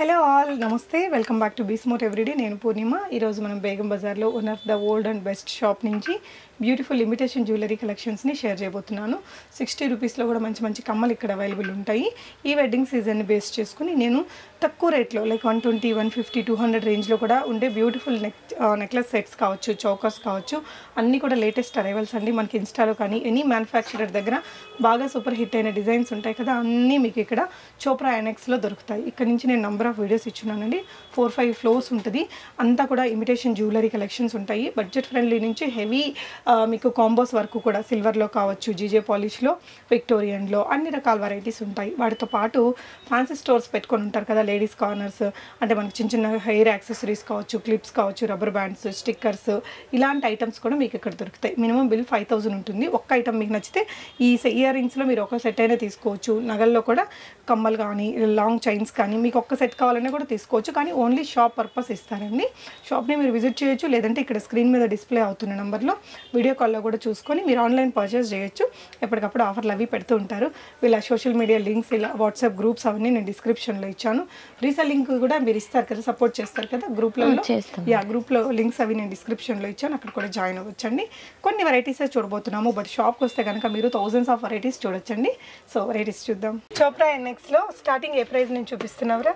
Hello all నమస్తే. Welcome back to బీస్మోట్ everyday. నేను పూర్ణిమ. ఈరోజు మనం బేగం బజార్లో one of the old and best shop నుంచి బ్యూటిఫుల్ ఇమిటేషన్ జ్యువెలరీ కలెక్షన్స్ని షేర్ చేయబోతున్నాను. సిక్స్టీ రూపీస్లో కూడా మంచి మంచి కమ్మలు ఇక్కడ అవైలబుల్ ఉంటాయి. ఈ వెడ్డింగ్ సీజన్ని బేస్ చేసుకుని నేను తక్కువ రేట్లో like one twenty one fifty two hundred రేంజ్లో కూడా ఉండే బ్యూటిఫుల్ నెక్ నెక్లెస్ సెట్స్ కావచ్చు చౌకర్స్ కావచ్చు అన్నీ కూడా లేటెస్ట్ అరైవల్స్ అండి మనకి ఇన్స్టాలో కానీ ఎనీ మ్యానుఫ్యాక్చరర్ దగ్గర బాగా సూపర్ హిట్ అయిన డిజైన్స్ ఉంటాయి కదా అన్నీ మీకు ఇక్కడ చోప్రా ఎనెక్స్లో దొరుకుతాయి. ఇక్కడ నుంచి నేను నంబర్ ఆఫ్ వీడియోస్ ఇచ్చున్నానండి. ఫోర్ ఫైవ్ ఫ్లోర్స్ ఉంటుంది. అంతా కూడా ఇమిటేషన్ జ్యువెలరీ కలెక్షన్స్ ఉంటాయి. బడ్జెట్ ఫ్రెండ్లీ నుంచి హెవీ మీకు కాంబోస్ వరకు కూడా సిల్వర్లో కావచ్చు జీజే పాలిష్లో విక్టోరియన్లో అన్ని రకాల వెరైటీస్ ఉంటాయి. వాటితో పాటు ఫ్యాన్సీ స్టోర్స్ పెట్టుకొని ఉంటారు కదా లేడీస్ కార్నర్స్ అంటే మనకి చిన్న చిన్న హెయిర్ యాక్సెసరీస్ కావచ్చు క్లిప్స్ కావచ్చు రబ్బర్ బ్యాండ్స్ స్టిక్కర్స్ ఇలాంటి ఐటమ్స్ కూడా మీకు ఇక్కడ దొరుకుతాయి. మినిమం బిల్ ఫైవ్ థౌసండ్ ఉంటుంది. ఒక్క ఐటమ్ మీకు నచ్చితే ఈ ఇయర్ రింగ్స్లో మీరు ఒక సెట్ అయినా తీసుకోవచ్చు. నగల్లో కూడా కమ్మలు కానీ లాంగ్ చైన్స్ కానీ మీకు ఒక్క సెట్ కావాలన్నా కూడా తీసుకోవచ్చు. కానీ ఓన్లీ షాప్ పర్పస్ ఇస్తారండి. షాప్ని మీరు విజిట్ చేయొచ్చు లేదంటే ఇక్కడ స్క్రీన్ మీద డిస్ప్లే అవుతున్న నెంబర్లో వీడియో కాల్లో కూడా చూసుకొని మీరు ఆన్లైన్ పర్చేస్ చేయొచ్చు. ఎప్పటికప్పుడు ఆఫర్లు అవి పెడుతూ ఉంటారు. వీళ్ళ సోషల్ మీడియా లింక్స్ ఇలా వాట్సాప్ గ్రూప్స్ అవన్నీ నేను డిస్క్రిప్షన్లో ఇచ్చాను. రీసెల్ లింక్ కూడా మీరు ఇస్తారు కదా సపోర్ట్ చేస్తారు కదా గ్రూప్లలో చేస్తాం. యా గ్రూప్లో లింక్స్ అవి నేను డిస్క్రిప్షన్లో ఇచ్చాను. అక్కడ కూడా జాయిన్ అవ్వచ్చండి. కొన్ని వెరైటీస్ చూడబోతున్నాము బట్ షాప్కి వస్తే కనుక మీరు థౌజండ్స్ ఆఫ్ వెరైటీస్ చూడొచ్చండి. సో వెరైటీస్ చూద్దాం. చోప్రా ఎన్ఎక్స్లో స్టార్టింగ్ ఏ ప్రైస్ నుంచి చూపిస్తున్నావురా?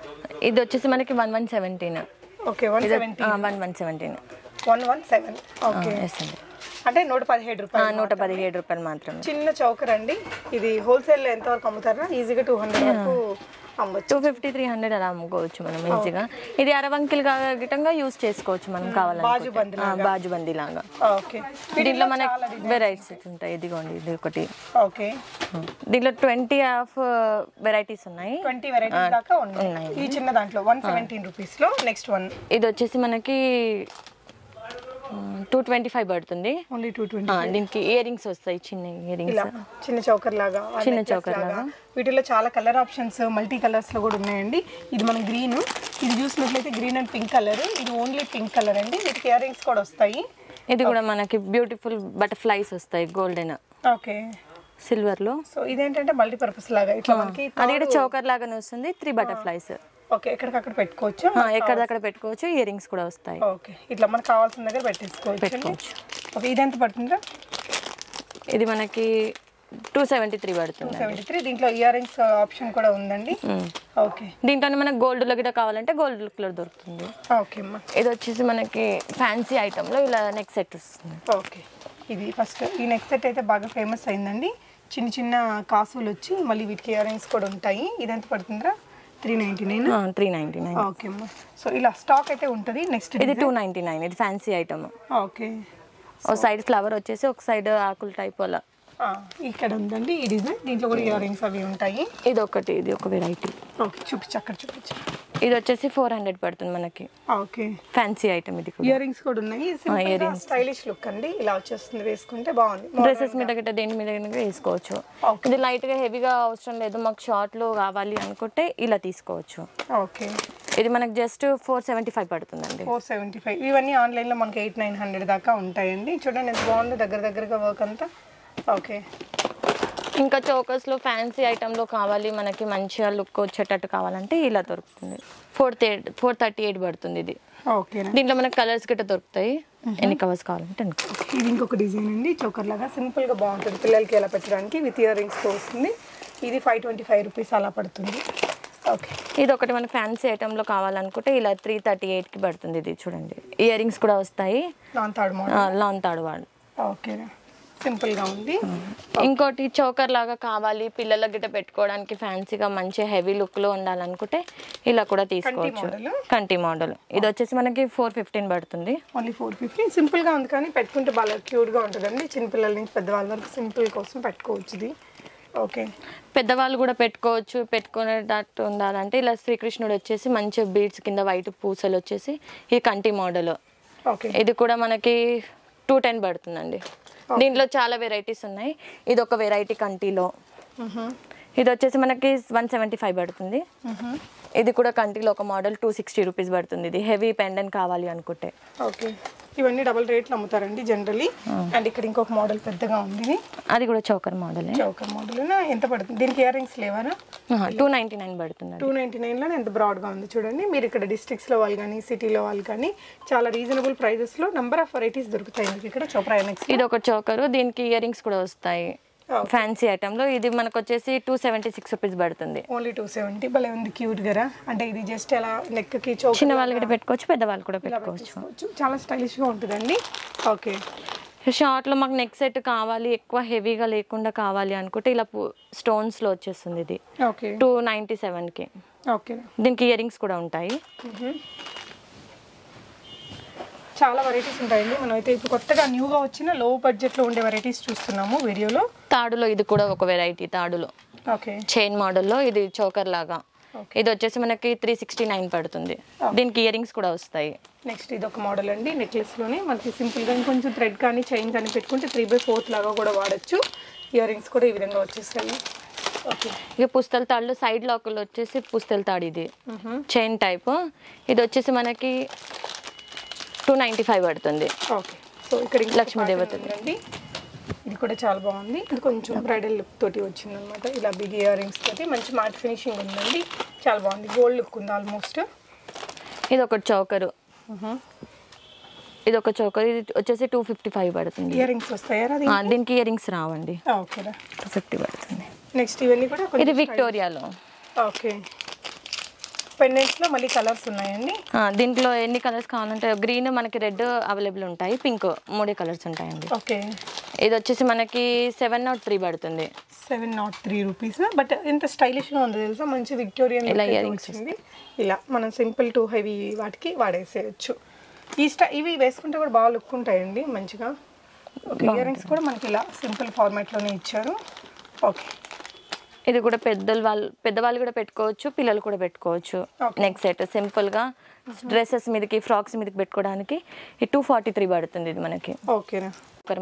ఇది వచ్చేసి మనకి one one seventeen okay one seventy one one seventeen one one seven okay అంటే నూట పదిహేడు రూపాయలు నూట పదిహేడు రూపాయలు మాత్రమే. చిన్న చౌకర్ అండి ఇది హోల్సేల్ ఎంత వరకు అమ్ముతారా ఈజీగా టూ హండ్రెడ్ వరకు టూ ఫిఫ్టీ త్రీ హండ్రెడ్ అలా అమ్ముకోవచ్చు మనం ఈజీగా. ఇది అరవంకిల్ గిటంగా యూస్ చేసుకోవచ్చు మనం కావాలంటే. బాజుబందీ లాగా ఓకే. దీంట్లో మనకి వెరైటీస్ ఉంటాయి. ఇదిగోండి ఇది ఒకటి. ఓకే. దీంట్లో ట్వంటీ ఆఫ్ వెరైటీస్ ఉన్నాయి. ట్వంటీ వెరైటీస్ దాకా ఉన్నాయి. ఈ చిన్న దాంట్లో వన్ సెవెంటీన్ రూపీస్లో నెక్స్ట్ వన్ ఇది వచ్చేసి మనకి టూ ట్వంటీ ఫైవ్ పడుతుంది. ఓన్లీ టూ ట్వంటీ దీనికి ఇయర్ రింగ్స్ వస్తాయి చిన్న ఇయర్ రింగ్స్ చిన్న చౌకర్ లాగా చిన్న చౌకర్ లాగా. వీటిలో చాలా కలర్ ఆప్షన్స్ మల్టీ కలర్స్లో కూడా ఉన్నాయండి. ఇది మన గ్రీన్ ఇది చూసినట్లయితే గ్రీన్ అండ్ పింక్ కలర్ ఇది ఓన్లీ పింక్ కలర్ అండి. వీటికి ఇయర్ రింగ్స్ కూడా వస్తాయి. ఇది కూడా మనకి బ్యూటిఫుల్ బటర్ఫ్లైస్ వస్తాయి గోల్డెన్ ఓకే సిల్వర్లో. సో ఇదేంటంటే మల్టీపర్పస్ లాగా. ఇట్లా మనకి అది కూడా చౌకర్ లాగానే వస్తుంది త్రీ బటర్ఫ్లైస్ ఓకే ఎక్కడికక్కడ పెట్టుకోవచ్చు? ఎక్కడిదక్కడ పెట్టుకోవచ్చు ఇయర్ రింగ్స్ కూడా వస్తాయి. ఓకే ఇట్లా మనకు కావాల్సిన దగ్గర పెట్టేసుకోవచ్చు పెట్టుకోవచ్చు. ఓకే ఇది ఎంత పడుతుందా ఇది మనకి టూ సెవెంటీ త్రీ పడుతుంది సెవెంటీ త్రీ దీంట్లో ఇయర్ రింగ్స్ ఆప్షన్ కూడా ఉందండి. ఓకే. దీంట్లోనే మనకి గోల్డ్లో గిట్ట కావాలంటే గోల్డ్ లుక్లో దొరుకుతుంది. ఓకే అమ్మా. ఇది వచ్చేసి మనకి ఫ్యాన్సీ ఐటమ్లో ఇలా నెక్ సెట్ వస్తుంది. ఓకే. ఇది ఫస్ట్ ఈ నెక్స్ట్ సెట్ అయితే బాగా ఫేమస్ అయిందండి. చిన్న చిన్న కాసులు వచ్చి మళ్ళీ వీటికి ఇయర్ రింగ్స్ కూడా ఉంటాయి. ఇది ఎంత పడుతుందా three ninety nine? Three nine. Okay అమ్మా. సో ఇలా స్టాక్ అయితే ఉంటుంది నెక్స్ట్ ఇది టూ నైన్ ఇది ఫ్యాన్సీ ఐటమ్. ఓకే. ఒక సైడ్ ఫ్లవర్ వచ్చేసి ఒక సైడ్ ఆకుల టైప్ అలా. ఇక్కడ ఉందండి ఈ డిజైన్. దీంట్లో కూడా ఇయర్ రింగ్స్ అవి ఉంటాయి. ఇది ఒకటి ఇది ఒక వెరైటీ. ఓకే చూపించు అక్కడ చూపించు. ఇది వచ్చేసి ఫోర్ హండ్రెడ్ పడుతుంది మనకి. ఓకే. ఫ్యాన్సీ ఐటమ్ ఇది కూడా. ఇయర్ రింగ్స్ కూడా ఉన్నాయి. స్టైలిష్ లుక్ అండి. ఇలా వచ్చేస్తుంది వేసుకుంటే బాగుంది. డ్రెస్సెస్ మీద గట్ట దేని మీద గనుక వేసుకోవచ్చు. ఇది లైట్గా హెవీగా అవసరం లేదు. మాకు షార్ట్లో కావాలి అనుకుంటే ఇలా తీసుకోవచ్చు. ఓకే. ఇది మనకి జస్ట్ ఫోర్ సెవెంటీ ఫైవ్ పడుతుందండి. ఫోర్ సెవెంటీ ఫైవ్ ఇవన్నీ ఆన్లైన్లో మనకి ఎయిట్ నైన్ హండ్రెడ్ దాకా ఉంటాయండి. చూడండి ఎంత బాగుంది. దగ్గర దగ్గరగా వర్క్ అంతా. ఓకే. ఇంకా చౌకస్లో ఫ్యాన్సీ ఐటమ్లో కావాలి మనకి మంచిగా లుక్ వచ్చేటట్టు కావాలంటే ఇలా దొరుకుతుంది. ఫోర్ ఫోర్ థర్టీ ఎయిట్ పడుతుంది ఇది. ఓకేనా దీంట్లో మనకి కలర్స్ గిట్ట దొరుకుతాయి. ఎన్ని కవర్స్ కావాలంటే ఇది ఇంకొక డిజైన్ అండి చోకర్ లాగా. సింపుల్గా బాగుంటుంది. పిల్లలకి ఎలా పెట్టడానికి విత్ ఇయర్ రింగ్స్తో వస్తుంది ఇది ఫైవ్ ట్వంటీ ఫైవ్ రూపీస్ అలా పడుతుంది. ఓకే. ఇది ఒకటి మనకి ఫ్యాన్సీ ఐటమ్లో కావాలనుకుంటే ఇలా త్రీ థర్టీ ఎయిట్కి పడుతుంది ఇది చూడండి. ఇయర్ రింగ్స్ కూడా వస్తాయి. నాన్ థర్డ్ లాన్ తాడు వాడు. ఓకేనా సింపుల్గా ఉంది. ఇంకోటి చోకర్ లాగా కావాలి పిల్లల గిట్ట పెట్టుకోవడానికి ఫ్యాన్సీగా మంచి హెవీ లుక్లో ఉండాలనుకుంటే ఇలా కూడా తీసుకోవచ్చు? కంటి మోడల్ ఇది వచ్చేసి మనకి ఫోర్ ఫిఫ్టీన్ పడుతుంది. ఓన్లీ ఫోర్ ఫిఫ్టీ సింపుల్గా ఉంది కానీ పెట్టుకుంటే బాగా క్యూట్గా ఉంటుందండి. చిన్నపిల్లల నుంచి పెద్దవాళ్ళ వరకు సింపుల్ కోసం పెట్టుకోవచ్చు ఇది. ఓకే పెద్దవాళ్ళు కూడా పెట్టుకోవచ్చు. పెట్టుకునేటట్టు ఉండాలంటే ఇలా శ్రీకృష్ణుడు వచ్చేసి మంచి బీడ్స్ కింద వైట్ పూసలు వచ్చేసి ఈ కంటి మోడల్ ఓకే ఇది కూడా మనకి టూ టెన్ పడుతుందండి. దీంట్లో చాలా వెరైటీస్ ఉన్నాయి. ఇది ఒక వెరైటీ కంటిలో. ఇది వచ్చేసి మనకి వన్ సెవెంటీ ఫైవ్ పడుతుంది. ఇది కూడా కంటిలో ఒక మోడల్ టూ సిక్స్టీ రూపీస్ పడుతుంది. ఇది హెవీ పెండెంట్ కావాలి అనుకుంటే. ఓకే. ఇవన్నీ డబల్ రేట్లు అమ్ముతారండి జనరలీ. అండ్ ఇక్కడ ఇంకొక మోడల్ పెద్దగా ఉంది. అది కూడా చౌకర్ మోడలే చౌక మోడల్ ఎంత పడుతుంది? దీనికి ఇయర్ రింగ్స్ లేవానా? టూ నైంటీ నైన్ పడుతుంది టూ నైంటీ నైన్లో ఎంత బ్రాడ్గా ఉంది చూడండి. మీరు ఇక్కడ డిస్ట్రిక్ట్స్లో వాళ్ళు కానీ సిటీలో వాళ్ళు కానీ చాలా రీజనబుల్ ప్రైజెస్లో నెంబర్ ఆఫ్ వెరైటీస్ దొరుకుతాయి ఇక్కడ. చోప్రా నెక్స్ట్ ఇది ఒక చౌకరు. దీనికి ఇయర్ రింగ్స్ కూడా వస్తాయి. ఫ్యాన్సీ ఐటెంలో ఇది మనకు వచ్చేసి టూ సెవెంటీ సిక్స్ రూపీస్ పడుతుంది. ఓన్లీ టూ సెవెంటీ భలే ఉంది క్యూట్ కదా? అంటే ఇది జస్ట్ అలా నెక్కి చిన్న వాళ్ళు కూడా పెట్టుకోవచ్చు పెద్దవాళ్ళు కూడా పెట్టుకోవచ్చు. చాలా స్టైలిష్గా ఉంటుందండి. ఓకే షార్ట్లో మాకు నెక్ సెట్ కావాలి ఎక్కువ హెవీగా లేకుండా కావాలి అనుకుంటే ఇలా స్టోన్స్లో వచ్చేస్తుంది ఇది. ఓకే టూ నైంటీ సెవెన్కి ఓకే దీనికి ఇయర్ రింగ్స్ కూడా ఉంటాయి. చాలా వెరైటీస్ ఉంటాయండి. మనం అయితే ఇప్పుడు కొత్తగా న్యూగా వచ్చిన లో బడ్జెట్లో ఉండే వెరైటీస్ చూస్తున్నాము వీడియోలో. తాడులో ఇది కూడా ఒక వెరైటీ తాడులో. ఓకే చైన్ మోడల్లో ఇది చోకర్ లాగా. ఇది వచ్చేసి మనకి త్రీ సిక్స్టీ నైన్ పడుతుంది దీనికి ఇయర్ రింగ్స్ కూడా వస్తాయి. నెక్స్ట్ ఇది ఒక మోడల్ అండి నెక్లెస్లోనే మనకి సింపుల్గా ఇంకొంచెం థ్రెడ్ కానీ చైన్ కానీ పెట్టుకుంటే త్రీ బై ఫోర్త్ లాగా కూడా వాడచ్చు. ఇయర్ రింగ్స్ కూడా ఈ విధంగా వచ్చేస్తాయి. ఓకే ఇక పుస్తల తాళ్ళు సైడ్ లాకులు వచ్చేసి పుస్తల తాడు ఇది. చైన్ టైప్ ఇది వచ్చేసి మనకి టూ నైంటీ ఫైవ్ పడుతుంది. ఓకే. సో ఇక్కడ ఇది కూడా చాలా బాగుంది. ఇది కొంచెం బ్రైడల్ లుక్ తోటి వచ్చింది అనమాట ఇలా బిగ్ ఇయర్ రింగ్స్ తోటి మంచి మ్యాట్ ఫినిషింగ్ ఉందండి. చాలా బాగుంది. గోల్డ్ లుక్ ఉంది ఆల్మోస్ట్ ఇది ఒక చౌకరు. ఇది ఒక చౌకర్. ఇది వచ్చేసి టూ ఫిఫ్టీ ఫైవ్ పడుతుంది. ఇయర్ రింగ్స్ వస్తాయా దీనికి ఇయర్ రింగ్స్ రావండి ఓకేరా. టూ ఫిఫ్టీ పడుతుంది. నెక్స్ట్ ఇవన్నీ కూడా ఇది విక్టోరియాలో ఓకే. పెండెంట్స్లో మళ్ళీ కలర్స్ ఉన్నాయండి? దీంట్లో ఎన్ని కలర్స్ కావాలంటే గ్రీన్ మనకి రెడ్ అవైలబుల్ ఉంటాయి పింక్ మూడే కలర్స్ ఉంటాయండి. ఓకే. ఇది వచ్చేసి మనకి సెవెన్ నాట్ త్రీ పడుతుంది. Seven nought three rupees but ఎంత స్టైలిష్గా ఉందో తెలుసా? మంచి విక్టోరియన్ ఇలా వచ్చింది. ఇలా మనం సింపుల్ టు హెవీ వాటికి వాడేసేయచ్చు. ఈ స్టై ఇవి వేసుకుంటే కూడా బాగా లుక్ ఉంటాయండి మంచిగా. ఓకే ఇయర్ రింగ్స్ కూడా మనకి ఇలా సింపుల్ ఫార్మాట్లోనే ఇచ్చారు. ఓకే ఇది కూడా పెద్దలు వాళ్ళు పెద్దవాళ్ళు కూడా పెట్టుకోవచ్చు పిల్లలు కూడా పెట్టుకోవచ్చు. Okay. నెక్ సెట్ సింపుల్గా డ్రెస్సెస్ మీదకి ఫ్రాక్స్ మీదకి పెట్టుకోవడానికి ఈ టూ ఫార్టీ త్రీ పడుతుంది ఇది మనకి.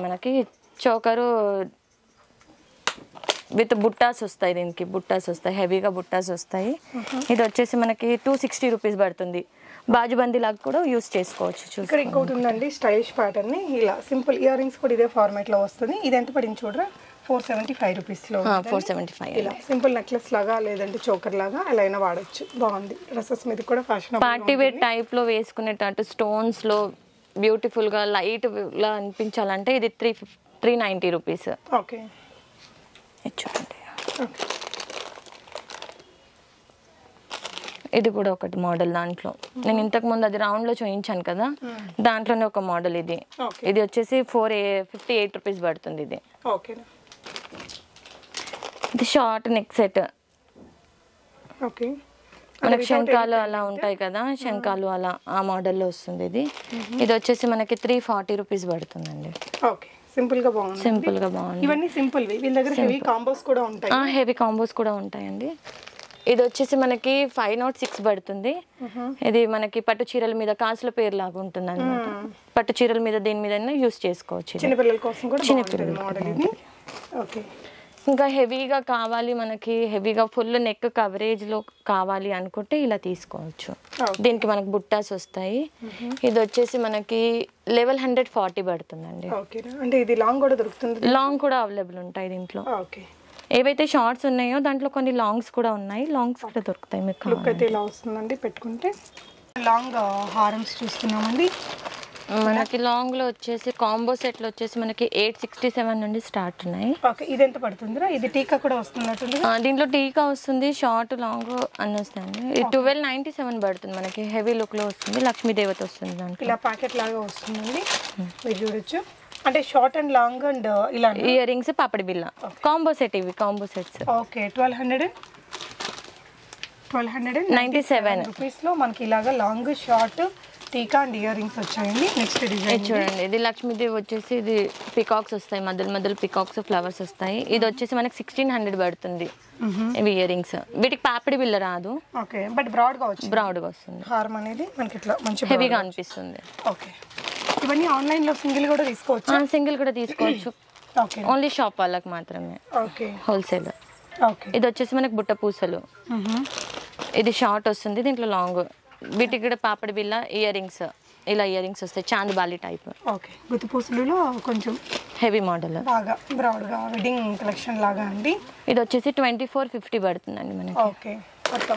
మనకి చోకరు విత్ బుట్టాస్ వస్తాయి దీనికి బుట్టాస్ వస్తాయి హెవీగా బుట్టాస్ వస్తాయి. ఇది వచ్చేసి మనకి టూ సిక్స్టీ రూపీస్ పడుతుంది. బాజుబందీ లాగా కూడా యూస్ చేసుకోవచ్చు చూసి ఇక్కడ ఇంకోటి ఉందండి స్టైలిష్ ప్యాటర్న్ ఇలా సింపుల్ ఇయర్ రింగ్స్ కూడా ఇదే ఫార్మాట్లో వస్తుంది. ఇది ఎంత పడింది చూడరా? ఫోర్ సెవెంటీ ఫైవ్ రూపీస్లో ఫోర్ సెవెంటీ ఫైవ్ ఇలా సింపుల్ నెక్లెస్ లాగా లేదంటే చోకర్ లాగా ఎలా అయినా వాడచ్చు. బాగుంది. డ్రెస్సెస్ మీద కూడా ఫ్యాషన్ పార్టీ వేర్ టైప్లో వేసుకునేటట్టు స్టోన్స్లో బ్యూటిఫుల్గా లైట్గా అనిపించాలంటే ఇది three three ninety rupees. Okay. ఇది చూడండి. ఓకే. ఇది కూడా ఒకటి మోడల్ దాంట్లో. నేను ఇంతకు ముందు అది రౌండ్లో చూపించాను కదా దాంట్లోనే ఒక మోడల్ ఇది. ఇది వచ్చేసి ఫోర్ ఫిఫ్టీ ఎయిట్ రూపీస్ పడుతుంది ఇది. ఓకేనా? ఇది షార్ట్ నెక్ సెట్. ఓకే. మనకి శంఖాలు అలా ఉంటాయి కదా శంఖాలు అలా ఆ మోడల్లో వస్తుంది ఇది. ఇది వచ్చేసి మనకి త్రీ ఫార్టీ రూపీస్ పడుతుందండి. ఓకే. సింపుల్గా బాగుంది. సింపుల్గా బాగుంది. ఇవన్నీ సింపుల్ వీళ్ళ దగ్గర హెవీ కాంబోస్ కూడా ఉంటాయి. హెవీ కాంబోస్ కూడా ఉంటాయండి. ఇది వచ్చేసి మనకి ఫైవ్ నాట్ సిక్స్ పడుతుంది. ఇది మనకి పట్టు చీరల మీద కాసుల పేరు లాగా ఉంటుంది అనమాట పట్టు చీరల మీద దీని మీద యూస్ చేసుకోవచ్చు. చిన్నపిల్లల కోసం కూడా ఇది. ఓకే ఇంకా హెవీగా కావాలి మనకి హెవీగా ఫుల్ నెక్ కవరేజ్లో కావాలి అనుకుంటే ఇలా తీసుకోవచ్చు. దీనికి మనకి బుట్టాస్ వస్తాయి. ఇది వచ్చేసి మనకి లెవెల్ హండ్రెడ్ ఫార్టీ పడుతుందండి. అంటే ఇది లాంగ్ కూడా దొరుకుతుంది? లాంగ్ కూడా అవైలబుల్ ఉంటాయి దీంట్లో. ఓకే ఏవైతే షార్ట్స్ ఉన్నాయో దాంట్లో కొన్ని లాంగ్స్ కూడా ఉన్నాయి. లాంగ్స్ కూడా దొరుకుతాయి మీకు లుక్ అయితే ఇలా వస్తుందండి పెట్టుకుంటే. లాంగ్ హారమ్స్ చూస్తున్నామండి. మనకి లాంగ్లో వచ్చేసి కాంబో సెట్లు వచ్చేసి మనకి ఎయిట్ సిక్స్టీ సెవెన్ నుండి స్టార్ట్ ఉన్నాయి. ఓకే ఇది ఎంత పడుతుందిరా? ఇది టీకా కూడా ఆ, దీంట్లో టీకా వస్తుంది షార్ట్ లాంగ్ అన్ని వస్తాయండి ఇది ట్వెల్వ్ నైంటీ సెవెన్ పడుతుంది మనకి. హెవీ లుక్లో వస్తుంది లక్ష్మీ దేవత వస్తుంది దాంట్లో. ఇలా ప్యాకెట్ లాగా వస్తుందండి మీరు చూడొచ్చు. అంటే షార్ట్ అండ్ లాంగ్ అండ్ ఇలా ఇయర్ రింగ్స్ పాపడి బిల్ల కాంబో సెట్ ఇవి combo sets okay twelve hundred twelve hundred and ninety seven రూపీస్లో మనకి ఇలాగా లాంగ్ షార్ట్ టీకా అండ్ ఇయర్ రింగ్స్ వచ్చాయండి. నెక్స్ట్ డిజైన్ చూడండి ఇది లక్ష్మీదేవి వచ్చేసి ఇది పికాక్స్ వస్తాయి మధ్యలో మధ్యలో పికాక్స్ ఫ్లవర్స్ వస్తాయి. ఇది వచ్చేసి మనకి సిక్స్టీన్ హండ్రెడ్ పడుతుంది. ఇవి ఇయర్ రింగ్స్. వీటికి పాపిడి బిల్ల రాదు. ఓకే బట్ బ్రాడ్గా వచ్చింది. బ్రాడ్గా వస్తుంది. హారం అనేది మనకి ఇట్లా మంచి హెవీగా అనిపిస్తుంది. ఓకే. ఇవన్నీ ఆన్లైన్లో సింగిల్ కూడా తీసుకోవచ్చు? సింగిల్ కూడా తీసుకోవచ్చు. ఓకే. ఓన్లీ షాప్ వాళ్ళకి మాత్రమే. ఓకే. Wholesale okay. ఇది వచ్చేసి మనకి బుట్ట పూసలు. ఇది షార్ట్ వస్తుంది దీంట్లో లాంగ్ వీటికి కూడా పాపడి బిల్ల ఇయర్ రింగ్స్ ఇలా ఇయర్ రింగ్స్ వస్తాయి చాందబాలి టైప్ ఓకే గుత్తిపూసలులో కొంచెం హెవీ మోడల్ బాగా బ్రాడ్గా వెడ్డింగ్ కలెక్షన్ లాగా అండి. ఇది వచ్చేసి ట్వంటీ ఫోర్ ఫిఫ్టీ పడుతుందండి మనకి. ఓకే మొత్తం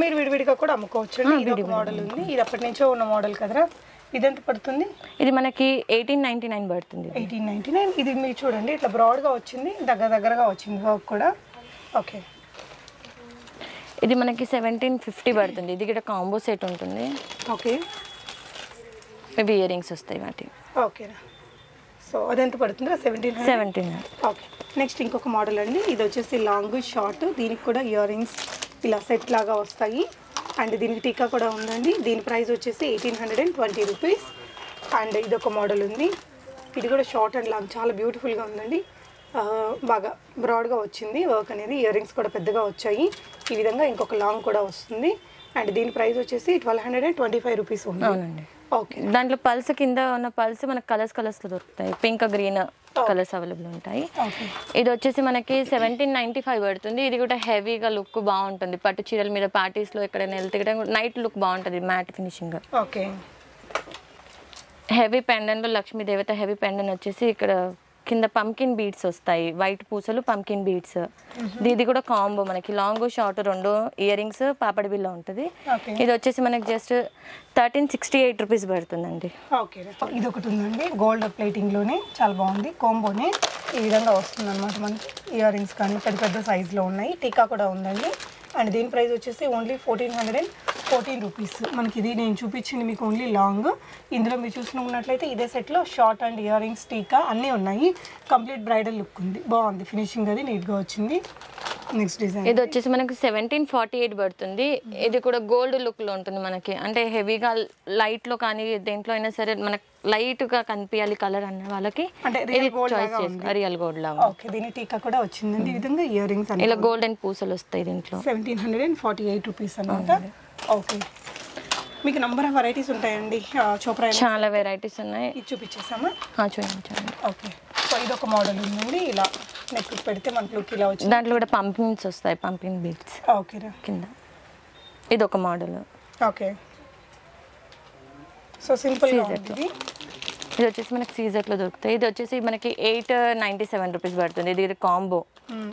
మీరు విడివిడిగా కూడా అమ్ముకోవచ్చు ఇది మోడల్ ఉంది. ఇది అప్పటి నుంచో ఉన్న మోడల్ కదరా? ఇది ఎంత పడుతుంది? ఇది మనకి ఎయిటీన్ నైన్టీ నైన్ పడుతుంది. ఎయిటీన్ నైన్టీ నైన్ ఇది మీరు చూడండి ఇట్లా బ్రాడ్గా వచ్చింది దగ్గర దగ్గరగా వచ్చింది వర్క్ కూడా. ఓకే ఇది మనకి సెవెంటీన్ ఫిఫ్టీ పడుతుంది. ఇది కూడా కాంబో సెట్ ఉంటుంది. ఓకే ఇవి ఇయర్ రింగ్స్ వస్తాయి వాటి. ఓకేనా సో అది ఎంత పడుతుందా సెవెంటీన్ సెవెంటీన్ ఓకే నెక్స్ట్ ఇంకొక మోడల్ అండి. ఇది వచ్చేసి లాంగ్ షార్ట్ దీనికి కూడా ఇయర్ రింగ్స్ ఇలా సెట్ లాగా వస్తాయి. అండ్ దీనికి టీకా కూడా ఉందండి. దీని ప్రైస్ వచ్చేసి eighteen hundred and twenty rupees and ఇది ఒక మోడల్ ఉంది. ఇది కూడా షార్ట్ అండ్ లాంగ్ చాలా బ్యూటిఫుల్గా ఉందండి. బాగా బ్రాడ్గా వచ్చింది. వర్క్ అనేది ఇయర్ రింగ్స్ కూడా పెద్దగా వచ్చాయి. ఈ విధంగా ఇంకొక లాంగ్ కూడా వస్తుంది. అండ్ దీని ప్రైస్ వచ్చేసి twelve hundred and twenty five rupees అవునండి. ఓకే. దాంట్లో పల్స్ కింద ఉన్న పల్స్ మనకి కలర్స్ కలర్స్లో దొరుకుతాయి. పింక్ గ్రీన్ కలర్స్ అవైలబుల్ ఉంటాయి. ఇది వచ్చేసి మనకి సెవెంటీన్ నైన్టీ ఫైవ్ పడుతుంది. ఇది కూడా హెవీగా లుక్ బాగుంటుంది. పట్టు చీరల మీద పార్టీస్లో ఎక్కడైనా వెళ్తే కూడా నైట్ లుక్ బాగుంటుంది మ్యాట్ ఫినిషింగ్. ఓకే. హెవీ పెండెంట్లో లక్ష్మీ దేవత హెవీ పెండెంట్ వచ్చేసి ఇక్కడ కింద పంకిన్ బీడ్స్ వస్తాయి. వైట్ పూసలు పంకిన్ బీడ్స్ ఇది కూడా కాంబో మనకి. లాంగ్ షార్ట్ రెండు ఇయర్ రింగ్స్ పాపడి బిల్ల ఉంటుంది. ఇది వచ్చేసి మనకి just thirteen sixty eight rupees పడుతుందండి ఇది ఒకటి ఉందండి. గోల్డ్ ప్లేటింగ్లోనే చాలా బాగుంది. కాంబోనే ఈ విధంగా వస్తుంది అనమాట మనకి. ఇయర్ రింగ్స్ కానీ పెద్ద పెద్ద సైజులో ఉన్నాయి. టీకా కూడా ఉందండి. అండ్ దీని ప్రైస్ వచ్చేసి only fourteen hundred and fourteen rupees. మనకి ఇది నేను చూపించింది మీకు ఓన్లీ లాంగ్. ఇందులో మీరు చూసుకున్నట్లయితే ఇదే సెట్లో షార్ట్ అండ్ ఇయర్ రింగ్స్ టీకా అన్నీ ఉన్నాయి. కంప్లీట్ బ్రైడల్ లుక్ ఉంది. బాగుంది. ఫినిషింగ్ అది నీట్గా వచ్చింది. Next design. ఇది వచ్చేసి మనకి సెవెంటీన్ ఫార్టీ ఎయిట్ పడుతుంది. ఇది కూడా గోల్డ్ లుక్లో ఉంటుంది మనకి. అంటే హెవీగా లైట్లో కానీ దేంట్లో అయినా సరే మనకి లైట్గా కనిపించాలి కలర్ అన్న వాళ్ళకి ఇది చాయిస్ రియల్ గోల్డ్ లాగా ఓకే దీని టీకా కూడా వచ్చిందండి ఈ విధంగా ఇయర్ రింగ్స్ ఇలా గోల్డెన్ పూసలు వస్తాయి దీంట్లో. Seventeen hundred and forty eight rupees అనమాట ఓకే. మీకు నంబర్ ఆఫ్ వెరైటీస్ ఉంటాయండి? చోప్రా చాలా వెరైటీస్ ఉన్నాయి. ఇది చూపించేసామా? చూడండి ఓకే. సో ఇది ఒక మోడల్ ఉందండి. ఇలా నెక్ పెడితే మనకి లుక్ ఇలా వచ్చింది. దాంట్లో కూడా పంపింగ్స్ వస్తాయి పంపింగ్ బీట్స్ ఓకేరా కింద. ఇది ఒక మోడల్ ఓకే. సో Caesar ఉంటుంది ఇది వచ్చేసి మనకి సీజర్లో దొరుకుతాయి. ఇది వచ్చేసి మనకి ఎయిట్ నైంటీ సెవెన్ రూపీస్ పడుతుంది. ఇది కాంబో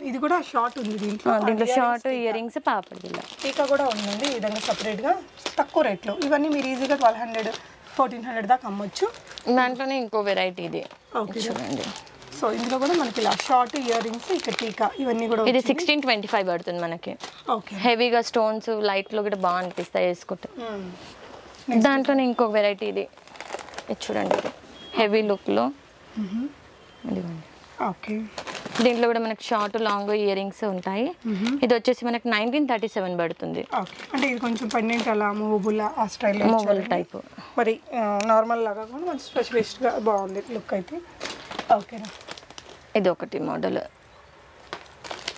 ఇది కూడా షార్ట్ ఉంది దీంట్లో. దీంట్లో షార్ట్ ఇయర్ రింగ్స్ పాపడి బిల్ల టీకా కూడా ఉందండి. ఈ విధంగా సపరేట్గా తక్కువ రేట్లో ఇవన్నీ మీరు ఈజీగా ట్వెల్వ్ హండ్రెడ్ ఫోర్టీన్ హండ్రెడ్ దాకా అమ్మొచ్చు. దాంట్లోనే ఇంకో వెరైటీ ఇది. ఓకే. చూడండి. సో ఇందులో కూడా మనకి ఇలా షార్ట్ ఇయర్ రింగ్స్ ఇక్కడ టీకా ఇవన్నీ కూడా ఇది సిక్స్టీన్ ట్వంటీ ఫైవ్ పడుతుంది మనకి. ఓకే. హెవీగా స్టోన్స్ లైట్లో కూడా బాగా అనిపిస్తాయి వేసుకుంటే. దాంట్లోనే ఇంకో వెరైటీ ఇది. ఇది చూడండి ఇది. హెవీ లుక్లో. ఓకే. దీంట్లో కూడా మనకి షార్ట్ లాంగ్ ఇయర్ రింగ్స్ ఉంటాయి. ఇది వచ్చేసి మనకి నైన్టీన్ థర్టీ సెవెన్ పడుతుంది. అంటే ఇది కొంచెం పెండెంట్ అలా ఆ స్టైల్లో మొబైల్ టైప్ మరి నార్మల్ లాగా కూడా మంచి స్పెషలిస్ట్గా బాగుంది లుక్ అయితే. ఓకేనా ఇది ఒకటి మోడల్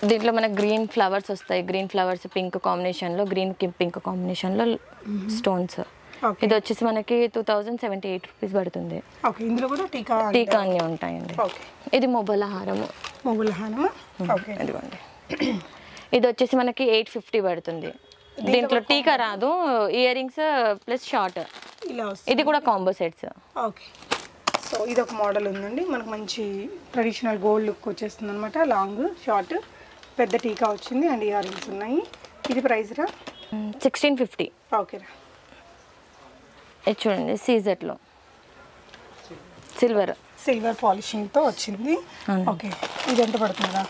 దీంట్లో మనకి గ్రీన్ ఫ్లవర్స్ వస్తాయి. గ్రీన్ ఫ్లవర్స్ పింక్ కాంబినేషన్లో గ్రీన్ పింక్ కాంబినేషన్లో స్టోన్స్ ఇది వచ్చేసి మనకి two thousand seventy eight rupees పడుతుంది ఇందులో కూడా టీకా టీకా అన్నీ ఉంటాయండి. ఓకే ఇది మొబైల్ హారము మొబుల్ ఓకే ఇదిగోండి. ఇది వచ్చేసి మనకి ఎయిట్ ఫిఫ్టీ పడుతుంది. దీంట్లో టీకా రాదు. Earrings plus short. ఇది కూడా కాంబో సెట్స్. ఓకే సో ఇది ఒక మోడల్ ఉందండి. మనకు మంచి ట్రెడిషనల్ గోల్డ్ లుక్ వచ్చేస్తుంది అనమాట లాంగ్ షార్ట్ పెద్ద టీకా వచ్చింది. అండ్ ఇయర్ రింగ్స్ ఉన్నాయి. ఇది ప్రైస్ రా సిక్స్టీన్ ఫిఫ్టీ ఓకేరా ఇది చూడండి సీజెట్లో సిల్వర్ సిల్వర్ పాలిషింగ్తో వచ్చింది. ఓకే ఇది ఎంత పడుతుందా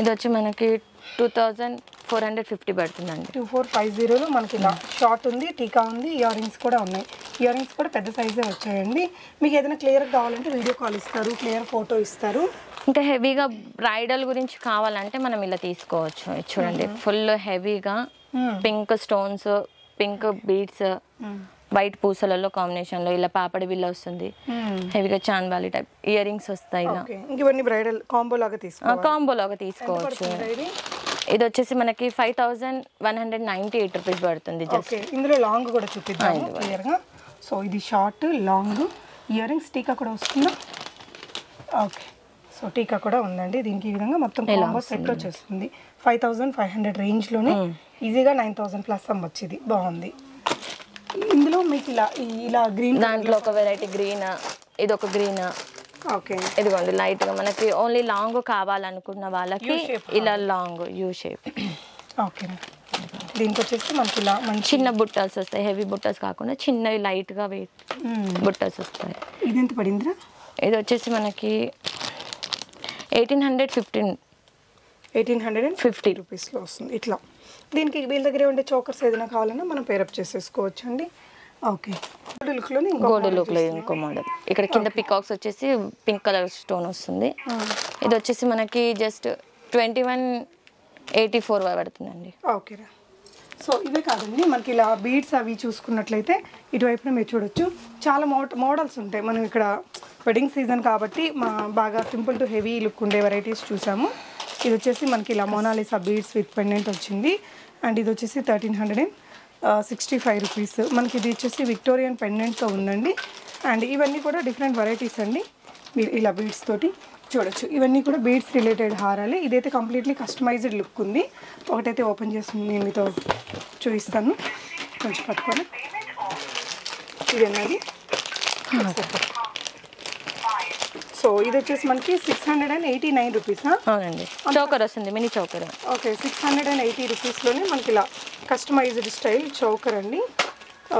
ఇది వచ్చి మనకి two thousand four hundred fifty పడుతుందండి. టూ ఫోర్ ఫైవ్ జీరోలో మనకి ఇలా షార్ట్ ఉంది టీకా ఉంది ఇయర్ రింగ్స్ కూడా ఉన్నాయి. ఇయర్ రింగ్స్ కూడా పెద్ద సైజే వచ్చాయండి. మీకు ఏదైనా క్లియర్ కావాలంటే వీడియో కాల్ ఇస్తారు క్లియర్ ఫోటో ఇస్తారు. ఇంకా హెవీగా బ్రైడల్ గురించి కావాలంటే మనం ఇలా తీసుకోవచ్చు. చూడండి ఫుల్ హెవీగా pink stones pink beads white పూసలలో కాంబినేషన్లో ఇలా పాపడి బిల్ల వస్తుంది. హెవీగా చాన్బాలి టైప్ ఇయర్ రింగ్స్ వస్తాయి ఇలా. ఇవన్నీ బ్రైడల్ కాంబో లాగా తీసుకోవాలి. కాంబోలాగా తీసుకోవచ్చు. పడుతుందా ఇది? వచ్చేసి మనకి five thousand one hundred ninety eight rupees పడుతుంది ఇందులో లాంగ్ కూడా క్లియర్గా సో ఇది షార్ట్ లాంగ్ ఇయర్ రింగ్స్ టీకా కూడా వస్తుందా? ఓకే సో టీకా కూడా ఉందండి. దీనికి ఈ విధంగా మొత్తం కాంబో సెట్ వచ్చేస్తుంది. ఫైవ్ థౌజండ్ ఫైవ్ హండ్రెడ్ రేంజ్లోనే ఈజీగా నైన్ థౌజండ్ ప్లస్ అమ్మొచ్చు ఇది బాగుంది. మీకు ఇలా ఇలా గ్రీన్ దాంట్లో ఒక వెరైటీ గ్రీన్ ఇది ఒక గ్రీన్ ఓకే ఇదిగోండి లైట్గా మనకి ఓన్లీ లాంగ్ కావాలనుకున్న వాళ్ళకి ఇలా లాంగ్ యూ షేప్ ఓకే దీనికి వచ్చేసి మనకి ఇలా మంచి చిన్న బుట్టల్స్ వస్తాయి హెవీ బుట్టల్స్ కాకుండా చిన్నవి లైట్గా వెయిట్ బుట్టల్స్ వస్తాయి. ఇది ఎంత పడిందిరా? ఇది వచ్చేసి మనకి eighteen hundred fifteen eighteen hundred and fifty రూపీస్లో వస్తుంది. ఇట్లా. దీనికి వీళ్ళ దగ్గర ఉండే చోకర్స్ ఏదైనా కావాలన్నా మనం పేరప్ చేసేసుకోవచ్చు అండి ఓకే. గోల్డ్ లుక్లోనే ఇంకో మోడల్ ఇక్కడ కింద పికాక్స్ వచ్చేసి పింక్ కలర్ స్టోన్ వస్తుంది. ఇది వచ్చేసి మనకి just twenty one eighty four పడుతుందండి ఓకేరా సో ఇవే కాదండి. మనకి ఇలా బీడ్స్ అవి చూసుకున్నట్లయితే ఇటువైపున మీరు చూడొచ్చు. చాలా మో మోడల్స్ ఉంటాయి. మనం ఇక్కడ వెడ్డింగ్ సీజన్ కాబట్టి మా బాగా సింపుల్ టు హెవీ లుక్ ఉండే వెరైటీస్ చూసాము. ఇది వచ్చేసి మనకి ఇలా Mona Lisa beads with pendant వచ్చింది. అండ్ ఇది వచ్చేసి thirteen hundred and sixty five rupees మనకి ఇది వచ్చేసి విక్టోరియన్ పెండెంట్తో ఉందండి. అండ్ ఇవన్నీ కూడా డిఫరెంట్ వెరైటీస్ అండి. మీరు ఇలా బీడ్స్ తోటి చూడొచ్చు. ఇవన్నీ కూడా బీడ్స్ రిలేటెడ్ హారాలే. ఇదైతే కంప్లీట్లీ కస్టమైజ్డ్ లుక్ ఉంది. ఒకటైతే ఓపెన్ చేసి నేను మీతో చూపిస్తాను. కొంచెం పట్టుకొని ఇది అన్నది సో ఇది వచ్చేసి మనకి six hundred and eighty nine రూపీసా అవునండి. చౌకర్ వస్తుంది mini choker. Okay six hundred and eighty రూపీస్లోనే మనకి ఇలా కస్టమైజ్డ్ స్టైల్ చౌకర్ అండి.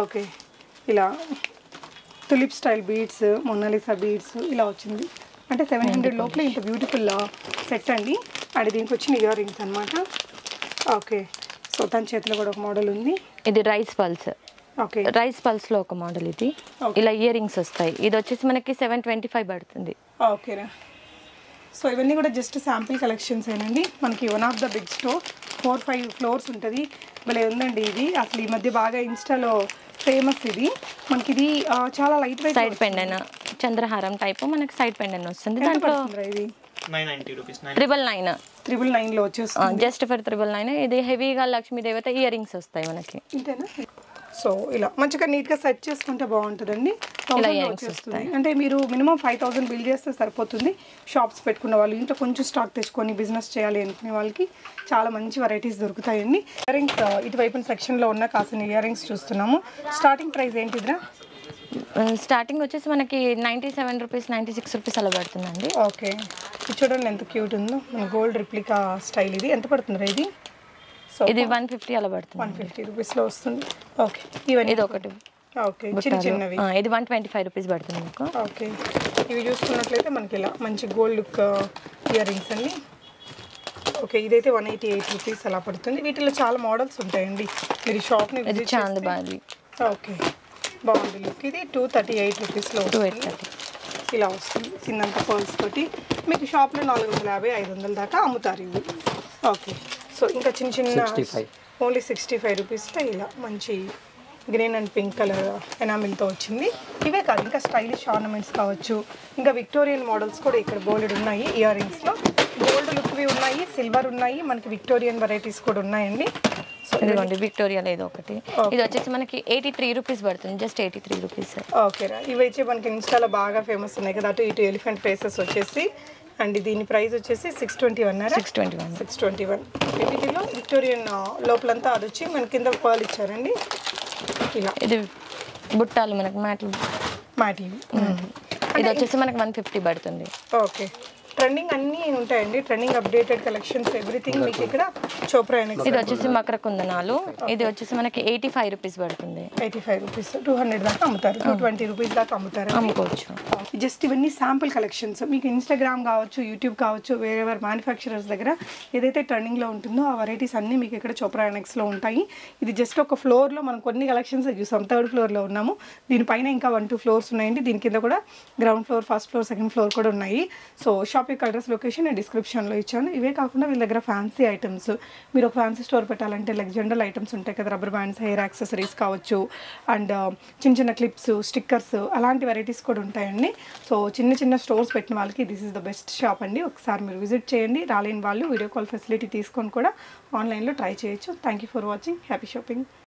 ఓకే ఇలా tulip style beads Mona Lisa beads ఇలా వచ్చింది. అంటే సెవెన్ హండ్రెడ్ లోపల ఇంత బ్యూటిఫుల్ సెట్ అండి. అండ్ దీనికి వచ్చిన ఇయర్ రింగ్స్ అనమాట ఓకే సో తన చేతిలో కూడా ఒక మోడల్ ఉంది. ఇది రైస్ పల్స్ ఓకే. రైస్ పల్స్లో ఒక మోడల్ ఇది. ఇలా ఇయర్ రింగ్స్ వస్తాయి. ఇది వచ్చేసి మనకి సెవెన్ ట్వంటీ ఫైవ్ పడుతుంది. ఓకేరా సో ఇవన్నీ కూడా జస్ట్ శాంపిల్ కలెక్షన్స్ ఏనండి. మనకి one of the big store four five floors ఉంటుంది. భలే ఉందండి ఇది. అసలు ఈ మధ్య బాగా ఇన్స్టాలో ఫేమస్ ఇది. మనకి ఇది చాలా లైట్ వెయిట్ సైడ్ పెండెన్ చంద్రహారం టైప్ మనకి సైడ్ పెండెన్ వస్తుంది. దాంట్లో ఇది? Rupees nine triple nine triple నైన్లో వచ్చేస్తుంది. జస్ట్ ఫర్ త్రిబుల్ నైన్ ఇది హెవీగా లక్ష్మీ దేవత ఇయర్ రింగ్స్ వస్తాయి మనకి. ఇంతేనా? సో ఇలా మంచిగా నీట్గా సెట్ చేసుకుంటే బాగుంటుందండి. వచ్చేస్తుంది అంటే మీరు మినిమం ఫైవ్ థౌసండ్ బిల్ చేస్తే సరిపోతుంది. షాప్స్ పెట్టుకున్న వాళ్ళు ఇంట్లో కొంచెం స్టాక్ తెచ్చుకొని బిజినెస్ చేయాలి అనుకునే వాళ్ళకి చాలా మంచి వెరైటీస్ దొరుకుతాయండి. ఇయర్ రింగ్స్ ఇటువైపున సెక్షన్లో ఉన్న కాసిన ఇయర్ రింగ్స్ చూస్తున్నాము స్టార్టింగ్ ప్రైస్ ఏంటిదిరా స్టార్టింగ్ వచ్చేసి మనకి ninety seven rupees ninety six rupees అలా పడుతుందండి. ఓకే ఇది చూడండి ఎంత క్యూట్ ఉందో. మన గోల్డ్ రిప్లికా స్టైల్ ఇది. ఎంత పడుతుందిరా ఇది? ఇది వన్ ఫిఫ్టీ అలా పడుతుంది. వన్ ఫిఫ్టీ రూపీస్లో వస్తుంది. ఓకే ఇవన్నీ ఇది ఒకటి. ఓకే చిన్న చిన్నవి. ఇది వన్ ట్వంటీ ఫైవ్ రూపీస్ పడుతుంది మీకు. ఓకే ఇవి చూసుకున్నట్లయితే మనకి ఇలా మంచి గోల్డ్ లుక్ ఇయర్ రింగ్స్ అండి ఓకే ఇదైతే వన్ ఎయిటీ ఎయిట్ రూపీస్ అలా పడుతుంది. వీటిలో చాలా మోడల్స్ ఉంటాయండి. మీరు షాప్ని విజిట్ బాది ఓకే బాగుంది లుక్ ఇది టూ థర్టీ ఎయిట్ రూపీస్లో ఇలా వస్తుంది. కిందంత పర్ల్స్ తోటి. మీకు షాప్లో నాలుగు వందల యాభై ఐదు వందల దాకా అమ్ముతారు ఇవి. ఓకే సో ఇంకా చిన్న చిన్న ఓన్లీ సిక్స్టీ ఫైవ్ రూపీస్లో ఇలా మంచి గ్రీన్ అండ్ పింక్ కలర్ ఎనామిల్తో వచ్చింది. ఇవే కాదు ఇంకా స్టైలిష్ ఆర్నమెంట్స్ కావచ్చు. ఇంకా విక్టోరియన్ మోడల్స్ కూడా ఇక్కడ గోల్డ్ ఉన్నాయి ఇయర్ రింగ్స్లో గోల్డ్ లుక్వి ఉన్నాయి సిల్వర్ ఉన్నాయి మనకి విక్టోరియన్ వెరైటీస్ కూడా ఉన్నాయండి. సో ఇదిగోండి విక్టోరియా లేదు ఒకటి. ఇది వచ్చేసి మనకి ఎయిటీ త్రీ రూపీస్ పడుతుంది జస్ట్ ఎయిటీ త్రీ రూపీస్ ఓకేరా ఇవి వచ్చి మనకి ఇన్స్టాలో బాగా ఫేమస్ ఉన్నాయి కదా అటు ఇటు ఎలిఫెంట్ ఫేసెస్ వచ్చేసి. అండ్ దీని ప్రైస్ వచ్చేసి six twenty one six twenty one six twenty one వీటిలో విక్టోరియన్ లోపలంతా అది వచ్చి మన కింద పర్ల్ ఇచ్చారండి. ఇలా. ఇది బుట్టాలు మనకి మ్యాట్లు. మాటి ఇది వచ్చేసి మనకి వన్ ఫిఫ్టీ పడుతుంది. ఓకే. ట్రెండింగ్ అన్నీ ఉంటాయండి. ట్రెండింగ్ అప్డేటెడ్ కలెక్షన్స్ ఎవ్రీథింగ్ మీకు ఇక్కడ చోప్రా ఇది వచ్చేసి మకర కుందనాలు ఇది వచ్చేసి మనకి ఎయిటీ ఫైవ్ రూపీస్ పడుతుంది. Eighty five rupees two hundred దాకా అమ్ముతారు. టూ ట్వంటీ రూపీస్ దాకా అమ్ముతారు అమ్ముకోవచ్చు. జస్ట్ ఇవన్నీ శాంపుల్ కలెక్షన్స్ మీకు ఇన్స్టాగ్రామ్ కావచ్చు యూట్యూబ్ కావచ్చు వేరే మ్యానుఫ్యాక్చరర్స్ దగ్గర ఏదైతే ట్రెండింగ్లో ఉంటుందో ఆ వెరైటీస్ అన్నీ మీకు ఇక్కడ చోప్రా ఎనెక్స్లో ఉంటాయి. ఇది జస్ట్ ఒక ఫ్లోర్లో మనం కొన్ని కలెక్షన్స్ చూసాం. థర్డ్ ఫ్లోర్లో ఉన్నాము. దీనిపైన ఇంకా వన్ టూ ఫ్లోర్స్ ఉన్నాయండి. దీని కింద కూడా ground floor first floor second floor కూడా ఉన్నాయి. సో షాప్ యొక్క అడ్రస్ లొకేషన్ నేను డిస్క్రిప్షన్లో ఇచ్చాను. ఇవే కాకుండా వీళ్ళ దగ్గర ఫ్యాన్సీ ఐటమ్స్ మీరు ఒక ఫ్యాన్సీ స్టోర్ పెట్టాలంటే లైక్ జనరల్ ఐటమ్స్ ఉంటాయి కదా రబ్బర్ బ్యాండ్స్ హెయిర్ యాక్సెసరీస్ కావచ్చు అండ్ uh, చిన్న చిన్న క్లిప్స్ స్టిక్కర్స్ అలాంటి వెరైటీస్ కూడా ఉంటాయండి. సో చిన్న చిన్న స్టోర్స్ పెట్టిన వాళ్ళకి this is the best shop అండి. ఒకసారి మీరు విజిట్ చేయండి రాలేని వాళ్ళు వీడియో కాల్ ఫెసిలిటీ తీసుకొని కూడా ఆన్లైన్లో ట్రై చేయొచ్చు. Thank you for watching happy shopping